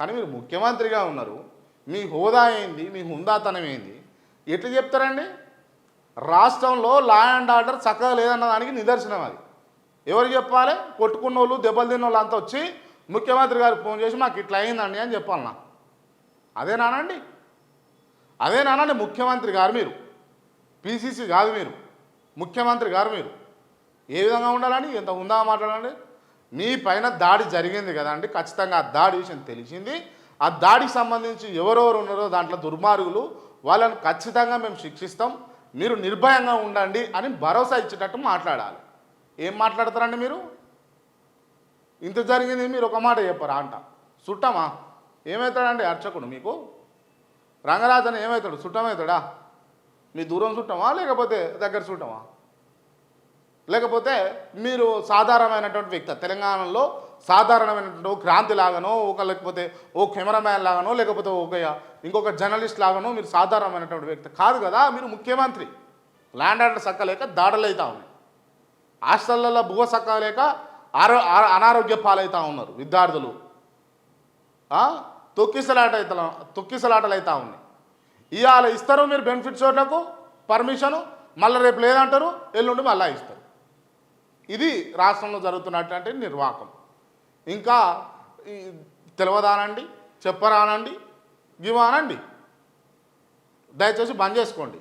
కానీ మీరు ముఖ్యమంత్రిగా ఉన్నారు. మీ హోదా ఏంది? మీ హుందాతనం ఏంది? ఎట్లా చెప్తారండి? రాష్ట్రంలో లా అండ్ ఆర్డర్ చక్కగా లేదన్న దానికి నిదర్శనం అది. ఎవరు చెప్పాలి? కొట్టుకున్న వాళ్ళు దెబ్బలు తిన్న వాళ్ళు అంతా వచ్చి ముఖ్యమంత్రి గారు ఫోన్ చేసి మాకు ఇట్లా అయిందండి అని చెప్పాలన్నా అదేనానండి అదేనానండి ముఖ్యమంత్రి గారు మీరు. పీసీసీ కాదు మీరు. ముఖ్యమంత్రి గారు మీరు. ఏ విధంగా ఉండాలండి? ఎంత ఉందా మాట్లాడండి మీ పైన దాడి జరిగింది కదండి ఖచ్చితంగా ఆ దాడి విషయం తెలిసింది. ఆ దాడికి సంబంధించి ఎవరెవరు ఉన్నారో దాంట్లో దుర్మార్గులు వాళ్ళని ఖచ్చితంగా మేము శిక్షిస్తాం. మీరు నిర్భయంగా ఉండండి అని భరోసా ఇచ్చేటట్టు మాట్లాడాలి. ఏం మాట్లాడతారండి మీరు? ఇంత జరిగింది మీరు ఒక మాట చెప్పరా అంట. చుట్టమా ఏమవుతాడండి అర్చకుడు మీకు? రంగరాజన్ ఏమవుతాడు చుట్టమవుతాడా మీ దూరం చుట్టమా లేకపోతే దగ్గర చుట్టమా లేకపోతే మీరు సాధారణమైనటువంటి వ్యక్తి తెలంగాణలో సాధారణమైనటువంటి క్రాంతి లాగానో ఒక లేకపోతే ఓ కెమెరామ్యాన్ లాగానో లేకపోతే ఒక ఇంకొక జర్నలిస్ట్ లాగానో మీరు సాధారణమైనటువంటి వ్యక్తి. కాదు కదా మీరు ముఖ్యమంత్రి. ల్యాండ్ ఆర్డర్ సక్కలేక దాడులు అవుతా ఉన్నాయి హాస్టళ్ళలో భువ సక్కలేక ఆరో అనారోగ్య పాలవుతా ఉన్నారు విద్యార్థులు. తొక్కిసలాట అవుతా తొక్కిసలాటలు అవుతా ఉన్నాయి. ఇవాళ ఇస్తారు మీరు బెనిఫిట్స్ చోట్లకు? పర్మిషను? మళ్ళీ రేపు లేదంటారు? ఎల్లుండి మళ్ళీ ఇస్తారు. ఇది రాష్ట్రంలో జరుగుతున్నటువంటి నిర్వాహకం. ఇంకా తెలవదానండి చెప్పరానండి గివానండి దయచేసి బంద్ చేసుకోండి.